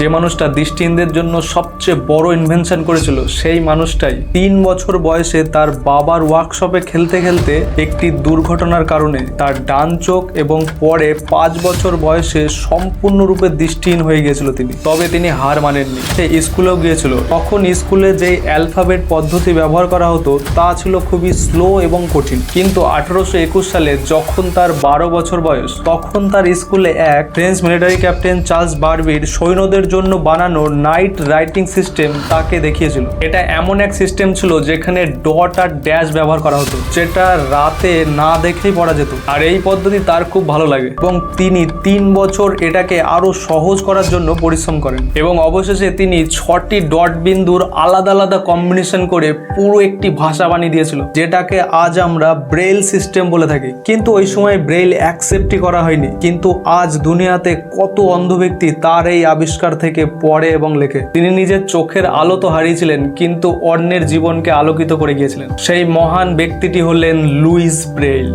যে মানুষটা দৃষ্টিহীনদের জন্য সবচেয়ে বড় ইনভেনশন করেছিল, সেই মানুষটাই তিন বছর বয়সে তার বাবার ওয়ার্কশপে খেলতে খেলতে একটি দুর্ঘটনার কারণে তার ডান চোখ এবং পরে পাঁচ বছর বয়সে সম্পূর্ণরূপে দৃষ্টিহীন হয়ে গিয়েছিল তিনি। তবে তিনি হার মানেননি। সে স্কুলেও গিয়েছিল। তখন স্কুলে যে অ্যালফাবেট পদ্ধতি ব্যবহার করা হতো, তা ছিল খুবই স্লো এবং কঠিন। কিন্তু আঠারোশো একুশ সালে যখন তার বারো বছর বয়স, তখন তার স্কুলে এক ফ্রেঞ্চ মিলিটারি ক্যাপ্টেন চার্লস বারবির সৈন্যদের জন্য বানানো নাইট রাইটিং সিস্টেম তাকে দেখিয়েছিল। এটা এমন এক সিস্টেম ছিল যেখানে ডট আর ড্যাশ ব্যবহার করা হতো, যেটা রাতে না দেখেই পড়া যেত। আর এই পদ্ধতি তার খুব ভালো লাগে এবং তিনি তিন বছর এটাকে আরও সহজ করার জন্য পরিশ্রম করেন। এবং অবশেষে তিনি ছটি ডট বিন্দুর আলাদা আলাদা কম্বিনেশন করে পুরো একটি ভাষা বানিয়ে দিয়েছিল, যেটাকে আজ আমরা ব্রেল সিস্টেম বলে থাকি। কিন্তু ওই সময় ব্রেল অ্যাকসেপ্টই করা হয়নি। কিন্তু আজ দুনিয়াতে কত অন্ধ ব্যক্তি তার এই আবিষ্কার থেকে পড়ে এবং লেখে। তিনি নিজের চোখের আলো তো হারিয়েছিলেন, কিন্তু অন্যের জীবনকে আলোকিত করে গিয়েছিলেন। সেই মহান ব্যক্তিটি হলেন লুইস ব্রেইল।